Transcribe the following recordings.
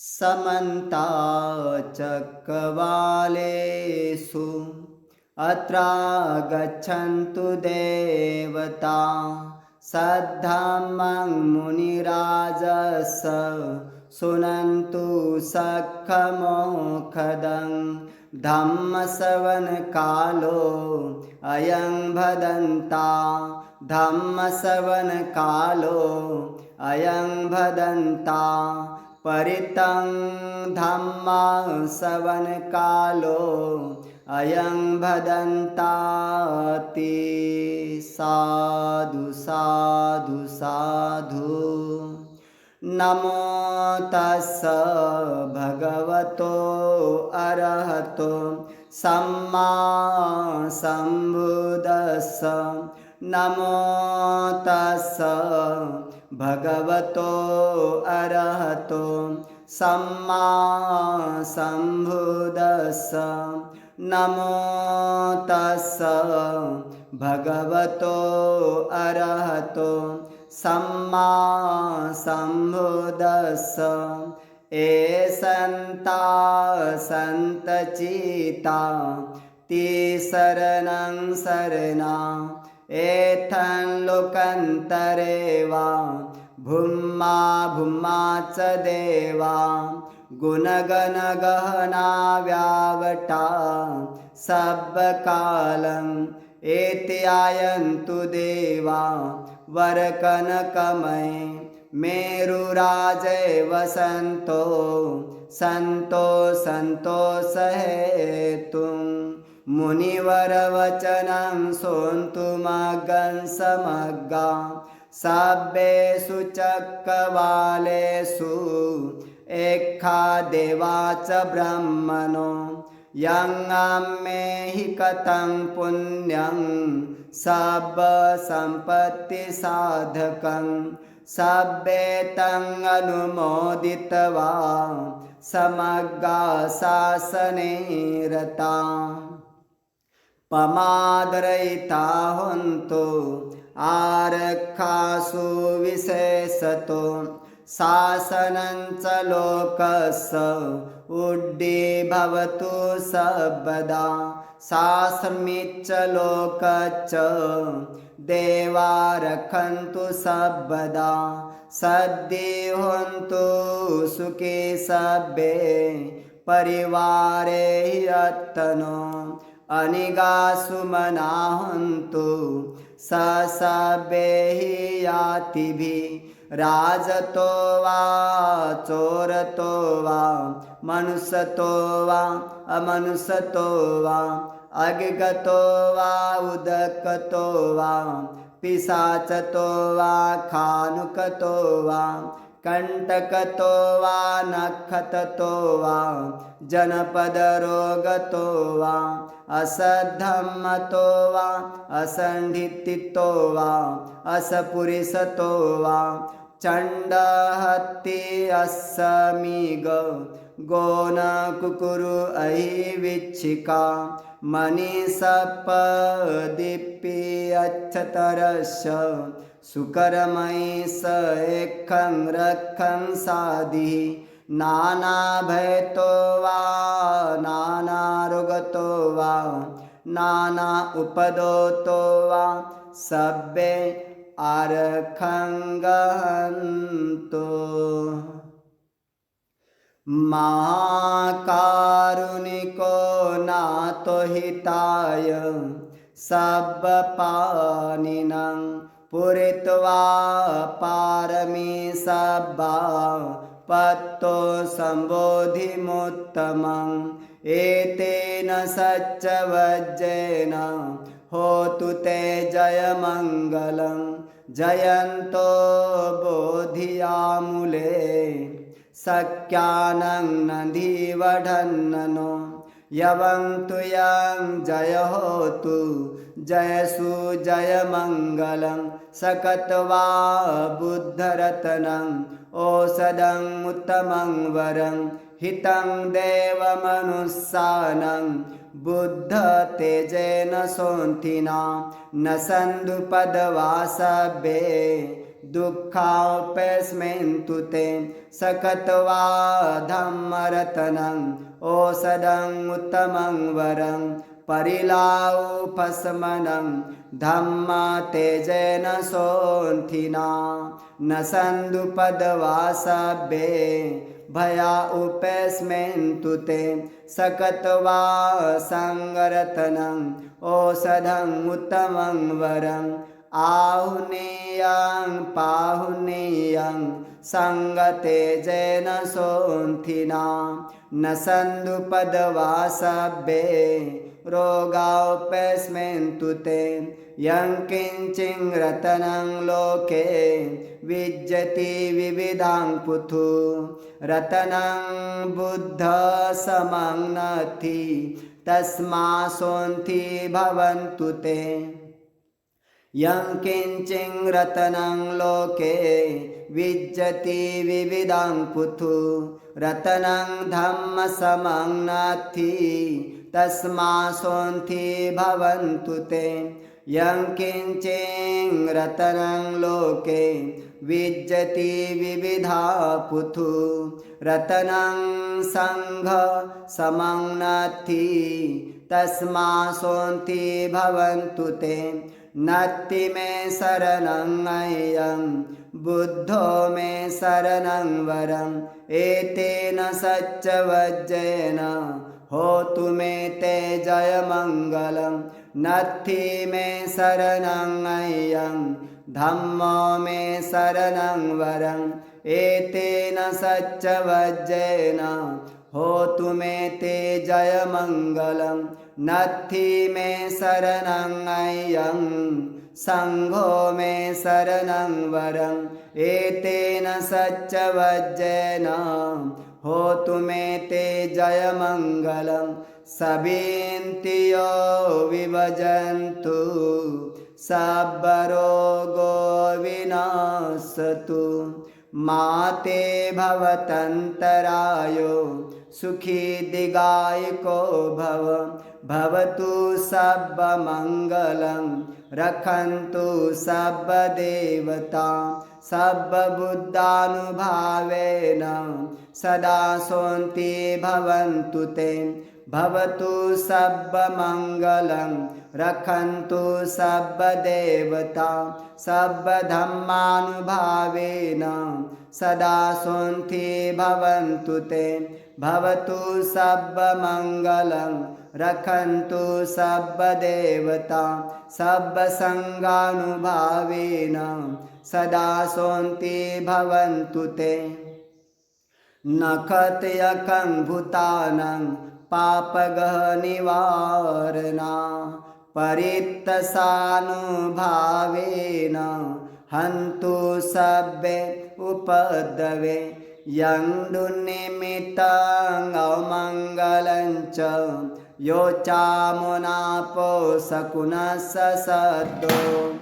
समन्ताचक्रवालेषु अत्रागच्छन्तु देवता सद्धम्मं मुनिराजस सुनन्तु सखमोखदं धम्मसवनकालो अयं भदन्ता धम्मसवनकालो अयं भदन्ता परितं धम्मसवनकालो अयं भदन्ताति साधु साधु साधु नमो तस्स भगवतो अरहतो सम्मा सम्बुदस्स नमो तस्स भगवतो अरहतो सम्बुदस्स नमो तस्स। भगवतो अरहतो सम्मा सम्बुदस्स एसन्ता सन्तचिता ति शरणं शरणा एथं लोकन्तरे वा भुम्मा भुम्मा च देवा गुणगणगहना व्यावटा सब्बकालम् एत्यायन्तु देवा वरकनकमय मेरुराजय वसन्तो सन्तो सन्तोषहेतुं मुनिवरवचनं सोन्तुमगंसमग्गा सभ्येषु चक्रवालेषु एखा देवा च ब्रह्मणो यङ्मे हि कथं पुण्यं सब्बसम्पत्तिसाधकं सभ्येतङ्गनुमोदित्वा समग्गा शासने रता पमादरयिता हन्तु आरक्षासु विशेषतो शासनं च लोकस्य उड्डीभवतु सर्वदा। शासमिच्च लोकच्च देवा रक्षन्तु सर्वदा सद्येहन्तु सुखे सभ्ये परिवारे यत्तनो अनिगासुमनाहन्तु स सभ्यैः यातिभिः। राजतो वा चोरतो वा मनुष्यतो वा अमनुष्यतो वा अज्ञतो वा उदकतो वा पिशाचतो वा खानुकतो वा कण्टकतो वा नखततो वा जनपदरोगतो वा असद्धम्मतो वा असण्डितितो वा असपुरिसतो वा चण्डहत्ति अस्समीग गोनकुकुरु अहि विच्छिका मणिसपदीप्ति अच्छतरस्य सुकरमयि स एखं रखं साधि। नानाभयतो वा नानारोगतो वा नाना उपदोतो वा सभ्ये आरखङ्गन्तो महाकारुणिको नातो हिताय सब्बपानिनं पूरित्वा पारमी पत्तो सम्बोधिमुत्तमम्। एतेन सच्चवज्जेन होतु ते जयमङ्गलं जयन्तो बोधियामुले सख्यानं नदीवढन्ननो यवन्तु यं जय होतु जयसु जयमङ्गलं सकत्वा बुद्धरत्नम् ओषधम् उत्तमं वरं हितं देवमनुस्सानं बुद्धतेजेन सोन्थिना न सन्धुपदवासभ्ये दुःखापेऽस्मिन् तु ते सकत्वा धम्मरतनम् ओषधम् उत्तमं वरं परिलाउपशमनं धम्मा तेजेन सोऽन्थिना न सन्दुपदवासभ्ये भया उपेस्मिन् तु ते सकत्वा सङ्गरतनम् ओषधम् उत्तमं वरम् आहुनेयं पाहुनेयं सङ्गतेजेन सोऽन्थिना न सन्दुपदवासभ्ये रोगापेस्मिन् तु यं किञ्चिङ्रतनं लोके विज्जति विविधां पुथु रतनं बुद्धसमं नथि तस्मा सोऽन्थि भवन्तु ते यं किञ्चिङ्रतनं लोके विज्जति विविधां पुथु रतनं धम्मसमं नाथि तस्मा सोऽन्थि भवन्तु ते। यं किञ्चिङ्रतनं लोके विज्जति विविधा पुथु रतनं सङ्घसमं नाथि तस्मा सोऽन्थि भवन्तु ते नत्ति मे शरणं बुद्धो मे शरणं वरम् एतेन सच्चवज्जेन होतु मे ते जयमङ्गलं। नत्थि मे शरणं धम्मो मे शरणं वरम् एतेन सच्चवज्जेन होतु मे ते जयमङ्गलं नत्थि मे शरणं सङ्घो मे शरणं वरम् एतेन सच्चवज्जेन होतु मे ते जयमङ्गलं। सबिन्तियो विभजन्तु सब्बरोगो विनाशतु मा ते भवतन्तरायो सुखी दिगायको भव भवतु सब्बमङ्गलं रखन्तु सब्बदेवता सब्बबुद्धानुभावेन सदा सोऽन्ति भवन्तु ते। भवतु सब्बमङ्गलं रखन्तु सब्बदेवता सब्बधम्मानुभावेन सदा सोऽन्ति भवन्तु ते। भवतु सब्बमङ्गलं रखन्तु सब्बदेवता सब्बसङ्गानुभावेन सदा सोऽन्ति भवन्तु ते। नखत्यकं भूतानं पापगनिवारणा परित्तसानुभावेन हन्तु सभ्ये उपद्रवे यं दुर्निमित्तं अमङ्गलञ्च यो चामुनापो सकुनः सद्दो।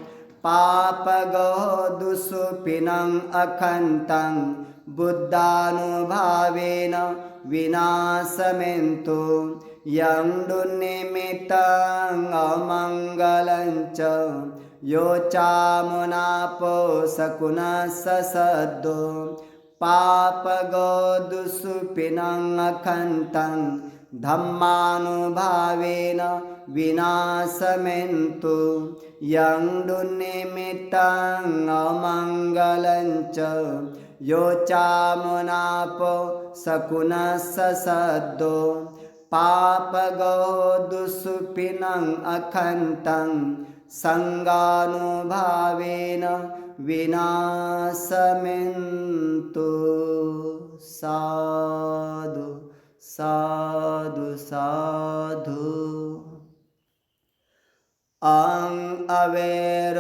पापगो दुःसुपिनम् अखन्तं बुद्धानुभावेन विनाशमेन्तु। यं दुर्निमित्तं अमङ्गलञ्च यो चामुनापो सद्दो। पापगो दुःसुपिनम् अखन्तं धम्मानुभावेन विनाशमेन्तु। अमङ्गलञ्च यो चामुनापो सकुनः सद्दो। पापगो दुःसुपिनम् अखन्तं। सङ्गानुभावेन विनाशमेन्तु। साधु साधु साधु। अं अवेरोमि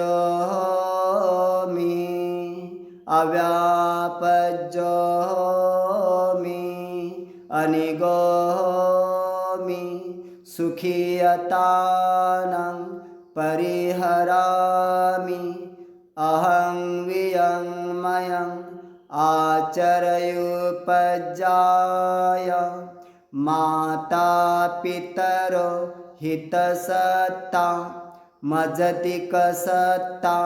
अव्यापजोमि अनिगोमि सुखीयतानं परिहरामि। अहं वियङ्मयम् आचरयुपजाय माता पितरो हितसत्ता मजति कसत्ता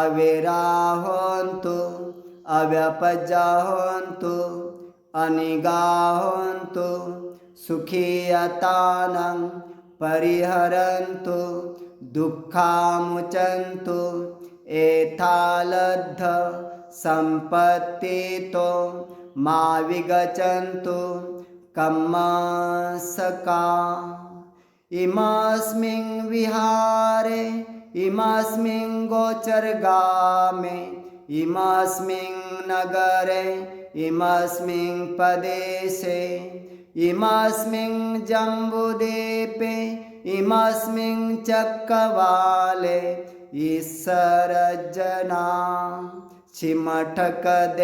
अविराहोन्तु अव्यपजाहोन्तु अनिगाहोन्तु सुखीयतानं परिहरन्तु दुःखामुचन्तु एथालब्ध सम्पत्तितो मा विगच्छन्तु कम्मसका इमस्मिन् विहारे इमस्मिन् गोचरगामे इमस्मिन् नगरे इमस्मिन् प्रदेशे इमस्मिन् जम्बुद्वीपे इमस्मिन् चक्रवाले ईश्वरजना चिमठकदेवता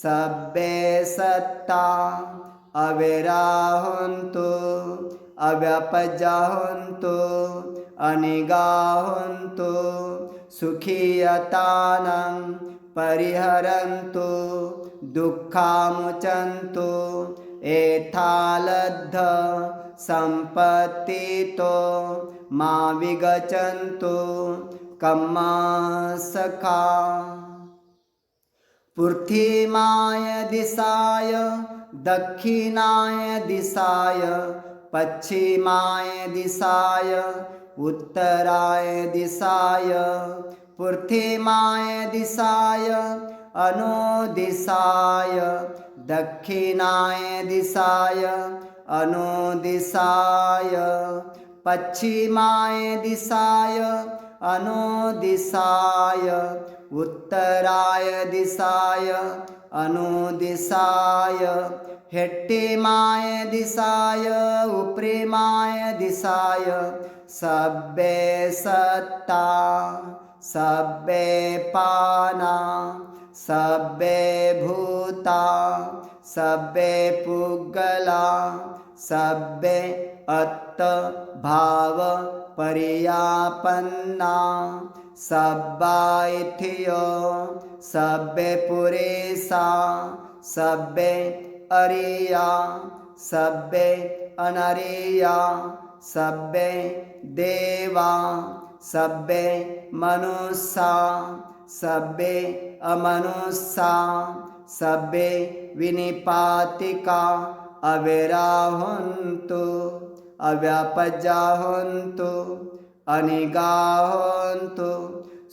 सब्बे सत्ता अविराहुन्तु अव्यपजहुन्तु अनिगाहुन्तु सुखीयतानं परिहरन्तु दुःखामुचन्तु एथालब्ध सम्पत्तितो मा विगच्छन्तु कम्मासखा पृथिमाय दिशाय दक्षिणाय दिशाय पश्चिमाय दिशाय उत्तराय दिशाय पृथिमाय दिशाय अनुदिशाय दक्षिणाय दिशाय अनुदिशाय पश्चिमाय दिशाय अनुदिशाय उत्तराय दिशाय अनुदिशाय हेट्टिमाय दिशाय उप्रेमाय दिशाय सब्बे सत्ता सब्बे पाना सब्बे भूता सब्बे पुग्गला सब्बे अत्त भाव पर्यापन्ना सब्बाइथियो सब्बे पुरेसा सब्बे अरिया सब्बे अनरिया सब्बे देवा सब्बे मनुष्या सब्बे अमनुष्या सब्बे विनिपातिका अविराहुन्तु अव्यापजाहुन्तु अनिगाहुन्तु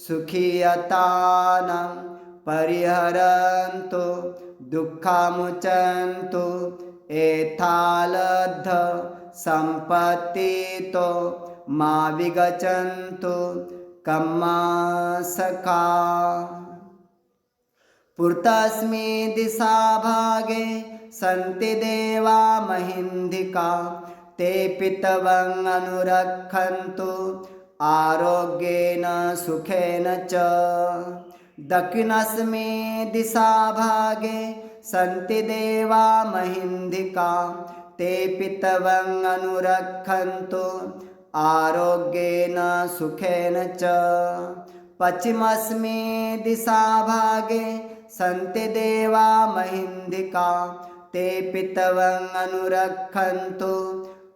सुखीयतानं परिहरन्तु दुःखमुचन्तु एथालब्ध सम्पत्तितो मा विगच्छन्तु कम्मासखा पुरतस्मि दिशाभागे सन्ति देवा महिन्दिका ते पितवम् अनुरक्षन्तु आरोग्येन सुखेन च दक्षिणस्मि दिशाभागे सन्ति देवा महिन्दिका ते पितवम् अनुरक्षन्तु आरोग्येन सुखेन च पश्चिमस्मि दिशाभागे सन्ति देवा महिन्दिका ते पितवम् अनुरक्षन्तु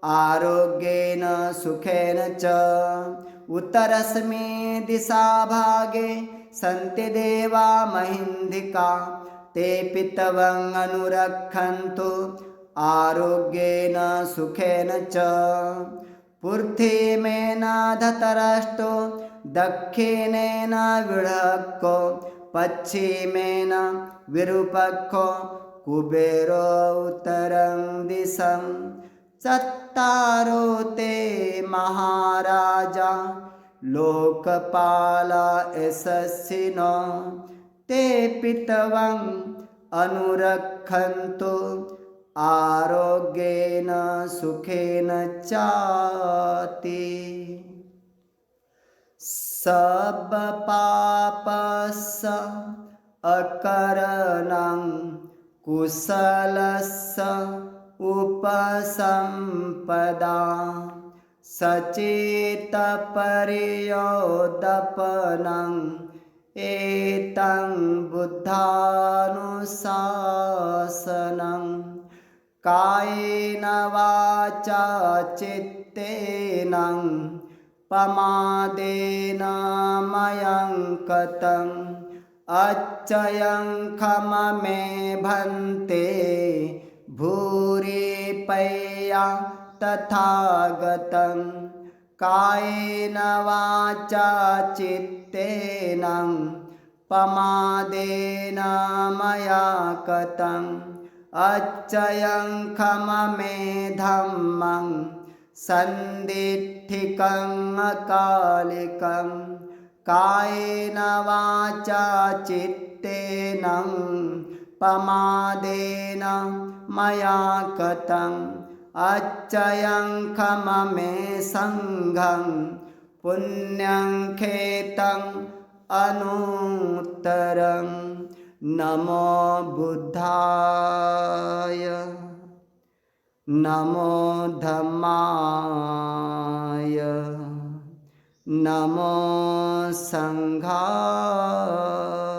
आरोग्येन सुखेन च। उत्तरस्मि दिशाभागे सन्ति देवा महिन्दिका। ते पितवम् अनुरक्षन्तु आरोग्येन सुखेन च। धतराष्टो दक्षिणेन विढक्को पश्चिमेन विरूपक्को कुबेरो उत्तरं સત્તારો તે મહારાજા લોકપાલા યશસ્વિનો તે પિતવં અનુરક્ષંતુ આરોગ્યેન સુખેન ચાતિ સબ પાપસ અકરણં કુશલસ્સ उपसम्पदा सचेतपर्योदपनम् एतं बुद्धानुशासनं। कायेन वाचा चित्तेन पमादेन मयं कतम् अच्चयं खममे भन्ते भूरिपय्या तथागतं कायेन वाचा चित्तेन पमादेन मया कतम् अच्चयं खममे धम्मं सन्दिट्ठिकम् अकालिकं कायेन वाचा चित्तेन पमादेन मया कतम् अच्चयं खममे सङ्घं पुण्यं खेतम् अनुत्तरं। नमो बुद्धाय। नमो धम्माय। नमो सङ्घाय